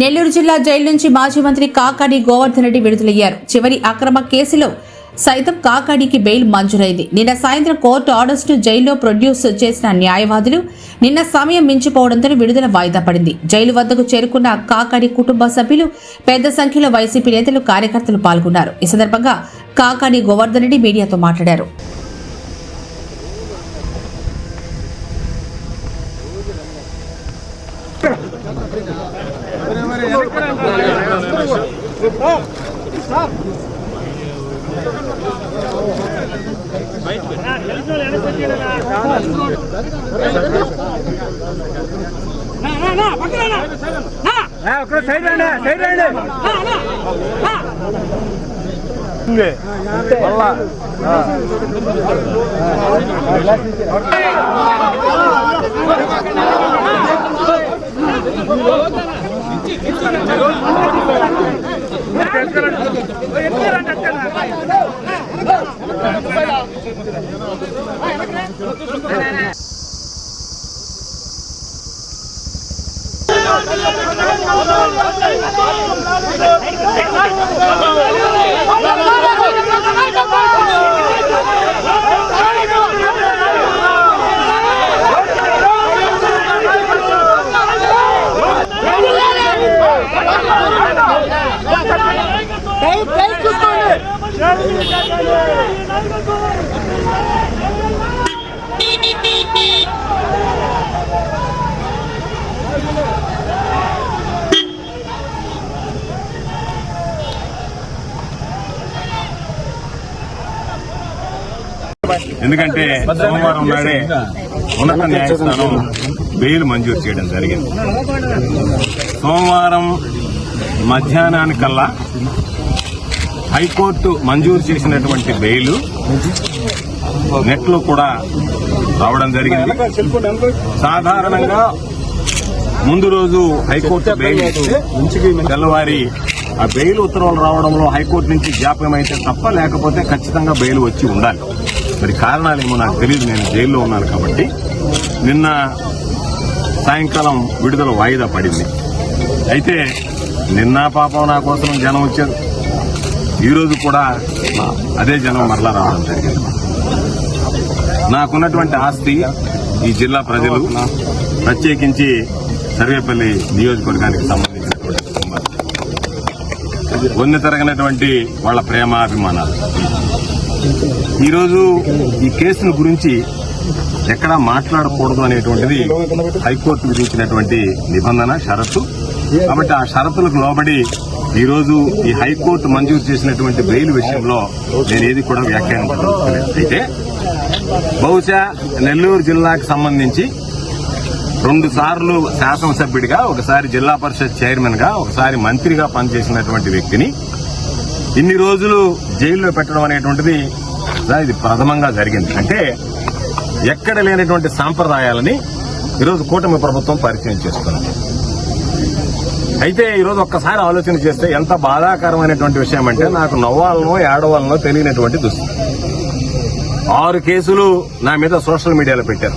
నెల్లూరు జిల్లా జైలు నుంచి మాజీ మంత్రి కాకాడి గోవర్ధన్ రెడ్డి విడుదలయ్యారు. చివరి అక్రమ కేసులో సైతం కాకాడికి బెయిల్ మంజూరైంది. నిన్న సాయంత్రం కోర్టు ఆర్డర్స్ను జైల్లో ప్రొడ్యూస్ చేసిన న్యాయవాదులు నిన్న సమయం మించిపోవడంతో విడుదల వాయిదా పడింది. జైలు వద్దకు చేరుకున్న కాకాడి కుటుంబ సభ్యులు పెద్ద సంఖ్యలో వైసీపీ నేతలు కార్యకర్తలు పాల్గొన్నారు. ఈ సందర్భంగా కాకాడి గోవర్ధన్ రెడ్డి మీడియాతో మాట్లాడారు. సైడ్ రండి సైడ్ రండి ఉంది. మళ్ళా. ఆ. ఎందుకంటే సోమవారం నాడే ఉన్నత న్యాయస్థానం బెయిల్ మంజూరు చేయడం జరిగింది. సోమవారం మధ్యాహ్నానికల్లా హైకోర్టు మంజూరు చేసినటువంటి బెయిల్ నెట్లో కూడా రావడం జరిగింది. సాధారణంగా ముందు రోజు హైకోర్టు బెయిల్ ఇస్తే తెల్లవారి ఆ బెయిల్ ఉత్తర్వులు రావడంలో హైకోర్టు నుంచి జాప్యం అయితే తప్ప లేకపోతే ఖచ్చితంగా బెయిల్ వచ్చి ఉండాలి. మరి కారణాలేమో నాకు తెలియదు నేను జైల్లో ఉన్నాను కాబట్టి. నిన్న సాయంకాలం విడుదల వాయిదా పడింది. అయితే నిన్న పాపం నా కోసం జనం వచ్చారు. ఈరోజు కూడా అదే జనం మరలా రావడం జరిగింది. నాకున్నటువంటి ఆస్తి ఈ జిల్లా ప్రజలు ప్రత్యేకించి సర్వేపల్లి నియోజకవర్గానికి సంబంధించినటువంటి కుటుంబాలు వన్నె తరగనటువంటి వాళ్ళ ప్రేమాభిమానాలు. ఈరోజు ఈ కేసుల గురించి ఎక్కడా మాట్లాడకూడదు అనేటువంటిది హైకోర్టు విధించినటువంటి నిబంధన షరతు. కాబట్టి ఆ షరతులకు లోబడి ఈరోజు ఈ హైకోర్టు మంజూరు చేసినటువంటి బెయిల్ విషయంలో నేను ఏది కూడా వ్యాఖ్యానించదలుచుకోలేదు అయితే బహుశా నెల్లూరు జిల్లాకు సంబంధించి రెండు సార్లు శాసనసభ్యుడిగా ఒకసారి జిల్లా పరిషత్ చైర్మన్గా ఒకసారి మంత్రిగా పనిచేసినటువంటి వ్యక్తిని ఇన్ని రోజులు జైల్లో పెట్టడం అనేటువంటిది ఇది ప్రథమంగా జరిగింది. అంటే ఎక్కడ లేనటువంటి సాంప్రదాయాలని ఈరోజు కూటమి ప్రభుత్వం పరిచయం చేస్తుంది అయితే ఈరోజు ఒక్కసారి ఆలోచన చేస్తే ఎంత బాధాకరమైనటువంటి విషయం అంటే నాకు నవ్వాలనో ఏడవాలనో తెలియనటువంటి దుస్థితి. ఆరు కేసులు నా మీద సోషల్ మీడియాలో పెట్టారు.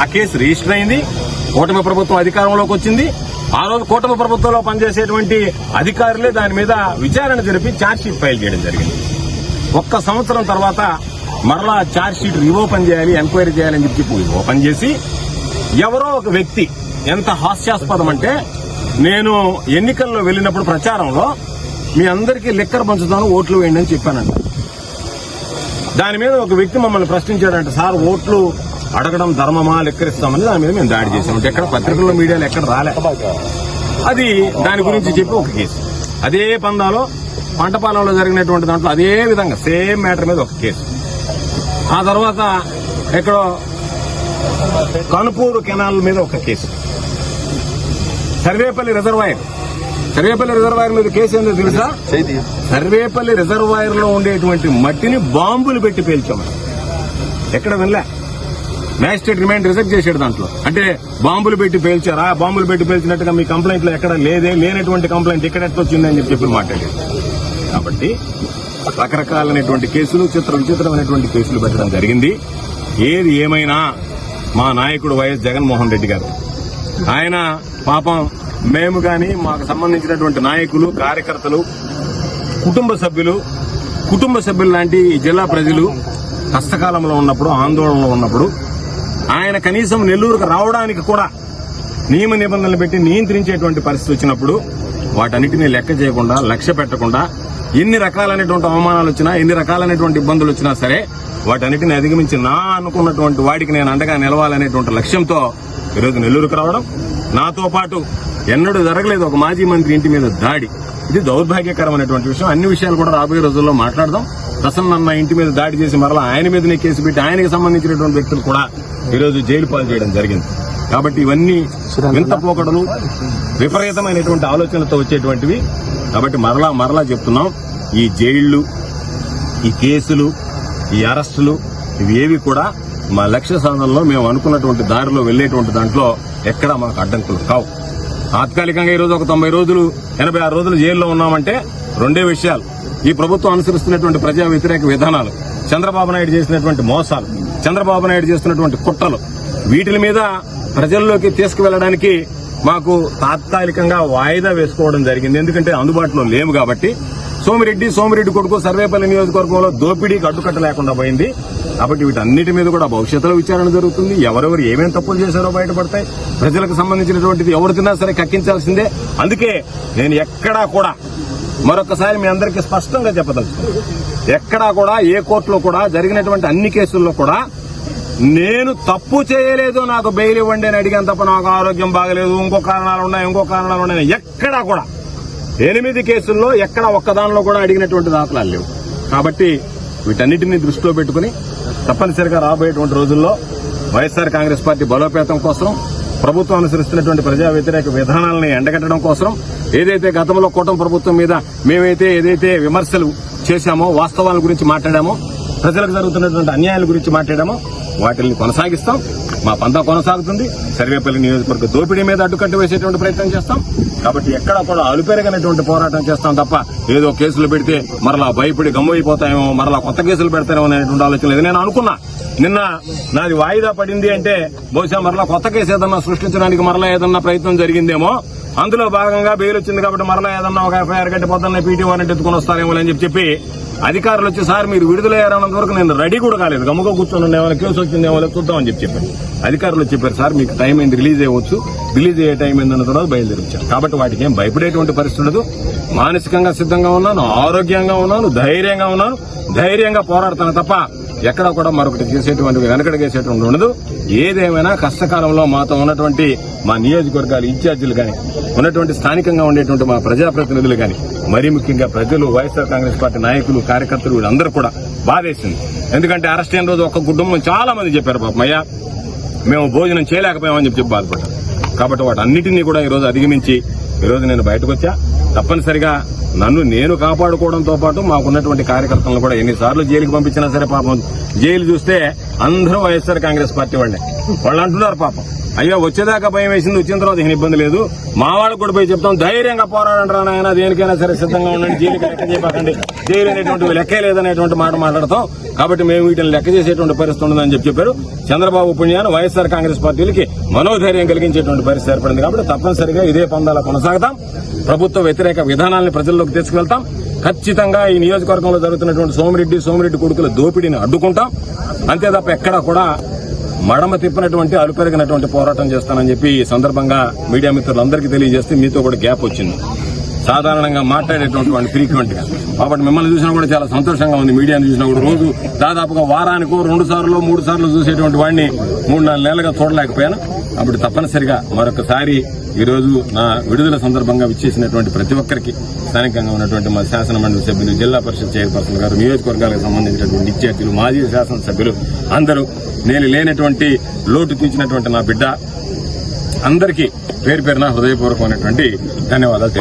ఆ కేసు రిజిస్టర్ అయింది. కూటమి ప్రభుత్వం అధికారంలోకి వచ్చింది. ఆ రోజు కూటమి ప్రభుత్వంలో పనిచేసేటువంటి అధికారులే దాని మీద విచారణ జరిపి ఛార్జ్షీట్ ఫైల్ చేయడం జరిగింది. ఒక్క సంవత్సరం తర్వాత మరలా ఛార్జ్షీట్ రీఓపెన్ చేయాలి ఎంక్వైరీ చేయాలని చెప్పి ఓపెన్ చేసి ఎవరో ఒక వ్యక్తి ఎంత హాస్యాస్పదం అంటే నేను ఎన్నికల్లో వెళ్ళినప్పుడు ప్రచారంలో మీ అందరికీ లెక్కర్ పంచుతాను ఓట్లు వేయండి అని చెప్పానంట. దాని మీద ఒక వ్యక్తి మమ్మల్ని ప్రశ్నించాడంట సార్ ఓట్లు అడగడం ధర్మమా లెక్కరిస్తామని దాని మీద మేము దాడి చేసాం ఎక్కడ పత్రికల్లో మీడియాలో ఎక్కడ రాలే. అది దాని గురించి చెప్పి ఒక కేసు. అదే పందాలో పంటపాలెంలో జరిగినటువంటి దాంట్లో అదే విధంగా సేమ్ మ్యాటర్ మీద ఒక కేసు. ఆ తర్వాత ఎక్కడో కనుపూరు కెనాల్ మీద ఒక case. Sarvepalli reservoir. Sarvepalli reservoir మీద కేసు ఏందో తెలుసా? సర్వేపల్లి రిజర్వాయర్లో ఉండేటువంటి మట్టిని బాంబులు పెట్టి పేల్చామని ఎక్కడ వినలే. మ్యాజిస్ట్రేట్ రిమైండ్ రిజెక్ట్ చేశాడు దాంట్లో. అంటే బాంబులు పెట్టి పేల్చారా? బాంబులు పెట్టి పేల్చినట్టుగా మీ కంప్లైంట్లో ఎక్కడ లేదే? లేనటువంటి కంప్లైంట్ ఇక్కడ ఎట్లా వచ్చిందని చెప్పి చెప్పి మాట్లాడాడు. కాబట్టి రకరకాలైనటువంటి కేసులు చిత్ర విచిత్రమైనటువంటి కేసులు పెట్టడం జరిగింది. ఏది ఏమైనా మా నాయకుడు వైఎస్ జగన్మోహన్ రెడ్డి గారు. ఆయన పాపం మేము కానీ మాకు సంబంధించినటువంటి నాయకులు కార్యకర్తలు కుటుంబ సభ్యులు కుటుంబ సభ్యులు లాంటి జిల్లా ప్రజలు కష్టకాలంలో ఉన్నప్పుడు ఆందోళనలో ఉన్నప్పుడు ఆయన కనీసం నెల్లూరుకు రావడానికి కూడా నియమ నిబంధనలు పెట్టి నియంత్రించేటువంటి పరిస్థితి వచ్చినప్పుడు వాటన్నిటిని లెక్క చేయకుండా లక్ష్య పెట్టకుండా ఎన్ని రకాలైనటువంటి అవమానాలు వచ్చినా ఎన్ని రకాలైనటువంటి ఇబ్బందులు వచ్చినా సరే వాటన్నిటిని అధిగమించి నా అనుకున్నటువంటి వాడికి నేను అండగా నిలవాలనేటువంటి లక్ష్యంతో ఈరోజు నెల్లూరుకు రావడం నాతో పాటు ఎన్నడూ జరగలేదు ఒక మాజీ మంత్రి ఇంటి మీద దాడి. ఇది దౌర్భాగ్యకరమైనటువంటి విషయం. అన్ని విషయాలు కూడా రాబోయే రోజుల్లో మాట్లాడదాం. ప్రసన్న ఇంటి మీద దాడి చేసి మరలా ఆయన మీదనే కేసు పెట్టి ఆయనకి సంబంధించినటువంటి వ్యక్తులు కూడా ఈరోజు జైలు పాలు చేయడం జరిగింది. కాబట్టి ఇవన్నీ వింత పోకడలు విపరీతమైనటువంటి ఆలోచనలతో వచ్చేటువంటివి. కాబట్టి మరలా మరలా చెప్తున్నాం ఈ జైళ్ళు ఈ కేసులు ఈ అరెస్టులు ఇవి ఏవి కూడా మా లక్ష్య సాధనలో మేము అనుకున్నటువంటి దారిలో వెళ్ళేటువంటి దాంట్లో ఎక్కడా మాకు అడ్డంకులు కావు. తాత్కాలికంగా ఈ రోజు ఒక తొంభై రోజులు ఎనభై ఆరు రోజులు జైల్లో ఉన్నామంటే రెండే విషయాలు. ఈ ప్రభుత్వం అనుసరిస్తున్నటువంటి ప్రజా వ్యతిరేక విధానాలు చంద్రబాబు నాయుడు చేసినటువంటి మోసాలు చంద్రబాబు నాయుడు చేస్తున్నటువంటి కుట్రలు వీటి మీద ప్రజల్లోకి తీసుకువెళ్ళడానికి మాకు తాత్కాలికంగా వాయిదా వేసుకోవడం జరిగింది. ఎందుకంటే అందుబాటులో లేము కాబట్టి. సోమిరెడ్డి సోమిరెడ్డి కొడుకు సర్వేపల్లి నియోజకవర్గంలో దోపిడీకి అడ్డుకట్ట లేకుండా పోయింది. కాబట్టి వీటన్నిటి మీద కూడా భవిష్యత్తులో విచారణ జరుగుతుంది. ఎవరెవరు ఏమేమి తప్పులు చేశారో బయటపడతాయి. ప్రజలకు సంబంధించినటువంటిది ఎవరు తిన్నా సరే కక్కించాల్సిందే. అందుకే నేను ఎక్కడా కూడా మరొకసారి మీ అందరికీ స్పష్టంగా చెప్పదలుచుకున్నాను ఎక్కడా కూడా ఏ కోర్టులో కూడా జరిగినటువంటి అన్ని కేసుల్లో కూడా నేను తప్పు చేయలేదు నాకు బెయిల్ ఇవ్వండి అని అడిగాను తప్ప నాకు ఆరోగ్యం బాగలేదు ఇంకో కారణాలు ఉన్నాయి ఇంకో కారణాలు ఉన్నాయి ఎక్కడా కూడా ఎనిమిది కేసుల్లో ఎక్కడ ఒక్కదానిలో కూడా అడిగినటువంటి దాఖలాలు లేవు. కాబట్టి వీటన్నిటిని దృష్టిలో పెట్టుకుని తప్పనిసరిగా రాబోయేటువంటి రోజుల్లో వైఎస్ఆర్ కాంగ్రెస్ పార్టీ బలోపేతం కోసం ప్రభుత్వం అనుసరిస్తున్నటువంటి ప్రజా వ్యతిరేక విధానాలని ఎండగట్టడం కోసం ఏదైతే గతంలో కూటమి ప్రభుత్వం మీద మేమైతే ఏదైతే విమర్శలు చేశామో వాస్తవాల గురించి మాట్లాడామో ప్రజలకు జరుగుతున్నటువంటి అన్యాయాల గురించి మాట్లాడామో వాటిని కొనసాగిస్తాం. మా పంత కొనసాగుతుంది. సర్వేపల్లి నియోజకవర్గ దోపిడీ మీద అడ్డుకట్టు వేసేటువంటి ప్రయత్నం చేస్తాం. కాబట్టి ఎక్కడ కూడా అలుపెరగనటువంటి పోరాటం చేస్తాం తప్ప ఏదో కేసులు పెడితే మరలా భయపడి గమ్మైపోతాయేమో మరలా కొత్త కేసులు పెడతారేమో అనేటువంటి ఆలోచన లేదు. నేను అనుకున్నా. నిన్న నాది వాయిదా పడింది అంటే బహుశా మరలా కొత్త కేసు ఏదన్నా సృష్టించడానికి మరలా ఏదన్నా ప్రయత్నం జరిగిందేమో. అందులో భాగంగా బెయిల్ వచ్చింది కాబట్టి మరలా ఏదన్నా ఒక ఎఫ్ఐఆర్ కట్టి పొద్దున్న పీటీ వారెంట్ ఎత్తుకుని వస్తారేమో అని చెప్పి అధికారులు వచ్చి సార్ మీరు విడుదలయ్యారన్నంత వరకు నేను రెడీ కూడా కాలేదు. గమ్ముగా కూర్చొని ఏమైనా కేసు వచ్చిందేమో లేదో చూద్దామని చెప్పి చెప్పాను అధికారులు చెప్పారు సార్ మీకు టైం అయింది రిలీజ్ అయ్యవచ్చు. రిలీజ్ అయ్యే టైం అయిందన్న తర్వాత బయలుదేరించారు కాబట్టి వాటికి ఏం భయపడేటువంటి పరిస్థితి ఉండదు. మానసికంగా సిద్ధంగా ఉన్నాను ఆరోగ్యంగా ఉన్నాను ధైర్యంగా ఉన్నాను. ధైర్యంగా పోరాడతాను తప్ప ఎక్కడ కూడా మరొకటి చేసేటువంటి వెనకడగేసేటువంటి ఉండదు. ఏదేమైనా కష్టకాలంలో మాతో ఉన్నటువంటి మా నియోజకవర్గాల ఇన్ఛార్జీలు కానీ ఉన్నటువంటి స్థానికంగా ఉండేటువంటి మా ప్రజాప్రతినిధులు కానీ మరీ ముఖ్యంగా ప్రజలు వైఎస్ఆర్ కాంగ్రెస్ పార్టీ నాయకులు కార్యకర్తలు వీళ్ళందరూ కూడా బాధేసింది. ఎందుకంటే అరెస్ట్ అయిన రోజు ఒక కుటుంబం చాలా మంది చెప్పారు పాపం మేము భోజనం చేయలేకపోయామని చెప్పి చెప్పి బాధపడ్డాం. కాబట్టి వాటి అన్నిటినీ కూడా ఈరోజు అధిగమించి ఈరోజు నేను బయటకు వచ్చా తప్పనిసరిగా నన్ను నేను కాపాడుకోవడంతో పాటు మాకున్నటువంటి కార్యకర్తలను కూడా ఎన్నిసార్లు జైలుకి పంపించినా సరే పాపం జైలు చూస్తే అందరూ వైఎస్ఆర్ కాంగ్రెస్ పార్టీ వాళ్ళే. వాళ్ళు అంటున్నారు పాపం. అయ్యో వచ్చేదాకా భయం వేసింది వచ్చిన తర్వాత ఏం ఇబ్బంది లేదు. మా వాళ్ళకు కూడా పోయి చెప్తాం ధైర్యంగా పోరాడంటారా రా దేనికైనా సరే సిద్ధంగా ఉండండి జైలుకి లెక్క చేయకండి జైలు అనేటువంటి లెక్కే లేదనేటువంటి మాట మాట్లాడతాం. కాబట్టి మేము వీటిని లెక్క చేసేటువంటి పరిస్థితి ఉండదని చెప్పి చెప్పారు. చంద్రబాబు పుణ్యాన్ని వైఎస్ఆర్ కాంగ్రెస్ పార్టీలకి మనోధైర్యం కలిగించేటువంటి పరిస్థితి ఏర్పడింది కాబట్టి తప్పనిసరిగా ఇదే పందాల కొనసాగుతాం. ప్రభుత్వ వ్యతిరేక విధానాలను ప్రజల్లోకి తీసుకువెళ్తాం. ఖచ్చితంగా ఈ నియోజకవర్గంలో జరుగుతున్నటువంటి సోమిరెడ్డి సోమిరెడ్డి కొడుకుల దోపిడీని అడ్డుకుంటాం. అంతే తప్ప ఎక్కడా కూడా మడమ తిప్పినటువంటి అలుపెరిగినటువంటి పోరాటం చేస్తానని చెప్పి ఈ సందర్భంగా మీడియా మిత్రులందరికీ తెలియజేస్తే మీతో కూడా గ్యాప్ వచ్చింది. సాధారణంగా మాట్లాడేటువంటి వాడిని ఫ్రీక్వెంట్గా. కాబట్టి మిమ్మల్ని చూసినా కూడా చాలా సంతోషంగా ఉంది మీడియాని చూసినా కూడా. రోజు దాదాపుగా వారానికో రెండు సార్లు మూడు సార్లు చూసేటువంటి వాడిని మూడు నాలుగు నెలలుగా చూడలేకపోయాను. అప్పుడు తప్పనిసరిగా మరొకసారి ఈ రోజు నా విడుదల సందర్భంగా విచ్చేసినటువంటి ప్రతి ఒక్కరికి స్థానికంగా ఉన్నటువంటి మా శాసన మండలి సభ్యులు జిల్లా పరిషత్ చైర్పర్సన్ గారు నియోజకవర్గాలకు సంబంధించినటువంటి విద్యార్థులు మాజీ శాసనసభ్యులు అందరూ నేను లేనటువంటి లోటు తీర్చినటువంటి నా బిడ్డ అందరికీ పేరు పేరున హృదయపూర్వకమైనటువంటి ధన్యవాదాలు